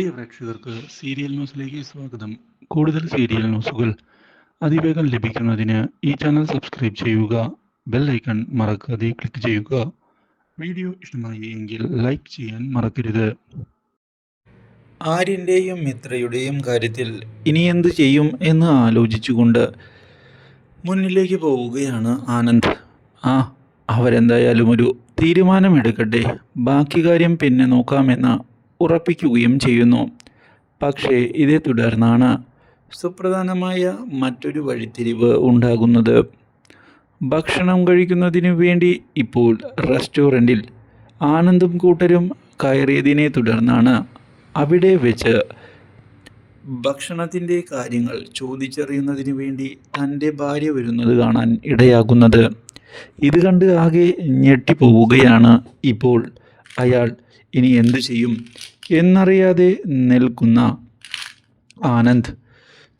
പ്രിയ പ്രേക്ഷകർക്ക് സീരിയൽ ന്യൂസിലേക്ക് സ്വാഗതം. കൂടുതൽ സീരിയൽ ന്യൂസുകൾ അതിവേഗം ലഭിക്കുന്നതിന് ഈ ചാനൽ സബ്സ്ക്രൈബ് ചെയ്യുക ബെൽ ഐക്കൺ മറക്കാതെ ക്ലിക്ക് ചെയ്യുക. വീഡിയോ ഇഷ്ടമായി എങ്കിൽ ലൈക്ക് ചെയ്യാൻ മറക്കരുത്. ആര്യന്റെയും മിത്രയുടെയും കാര്യത്തിൽ ഇനി എന്ത് ചെയ്യും എന്ന് ആലോചിച്ചുകൊണ്ട് മുന്നിലേക്ക് പോവുകയാണ് ആനന്ദ്. ആ അവരെന്തായാലും ഒരു തീരുമാനമെടുക്കട്ടെ. ബാക്കി കാര്യം പിന്നെ നോക്കാമെന്ന് ഉറപ്പിക്കുകയും ചെയ്യുന്നു. പക്ഷേ ഇതേ തുടർന്നാണ് സുപ്രധാനമായ മറ്റൊരു വഴിത്തിരിവ് ഉണ്ടാകുന്നത്. ഭക്ഷണം കഴിക്കുന്നതിന് വേണ്ടി ഇപ്പോൾ റെസ്റ്റോറന്റിൽ ആനന്ദും കൂട്ടരും കയറിയതിനെ തുടർന്നാണ് അവിടെ വെച്ച് ഭക്ഷണത്തിന്റെ കാര്യങ്ങൾ ചോദിച്ചറിയുന്നതിന് വേണ്ടി തന്റെ ഭാര്യ വരുന്നത് കാണാൻ ഇടയാകുന്നത്. ഇത് കണ്ട് ആകെ ഞെട്ടിപ്പോവുകയാണ് ഇപ്പോൾ അയാൾ ഇനി എന്തു ചെയ്യും എന്നറിയാതെ നിൽക്കുന്ന ആനന്ദ്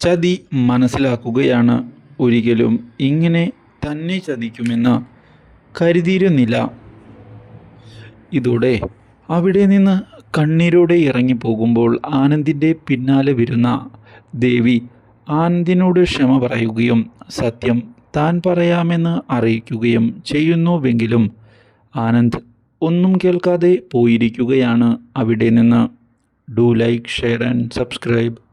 ചതി മനസ്സിലാക്കുകയാണ് ഒരിക്കലും ഇങ്ങനെ തന്നെ ചതിക്കുമെന്ന് കരുതിയിരുന്നില്ല. ഇതോടെ അവിടെ നിന്ന് കണ്ണീരോടെ ഇറങ്ങിപ്പോകുമ്പോൾ ആനന്ദിന്റെ പിന്നാലെ വരുന്ന ദേവി ആനന്ദിനോട് ക്ഷമ പറയുകയും സത്യം താൻ പറയാമെന്ന് അറിയിക്കുകയും ചെയ്യുന്നുവെങ്കിലും ആനന്ദ് ഒന്നും കേൾക്കാതെ പോയിരിക്കുകയാണ് അവിടെ നിന്ന്. Do like share and subscribe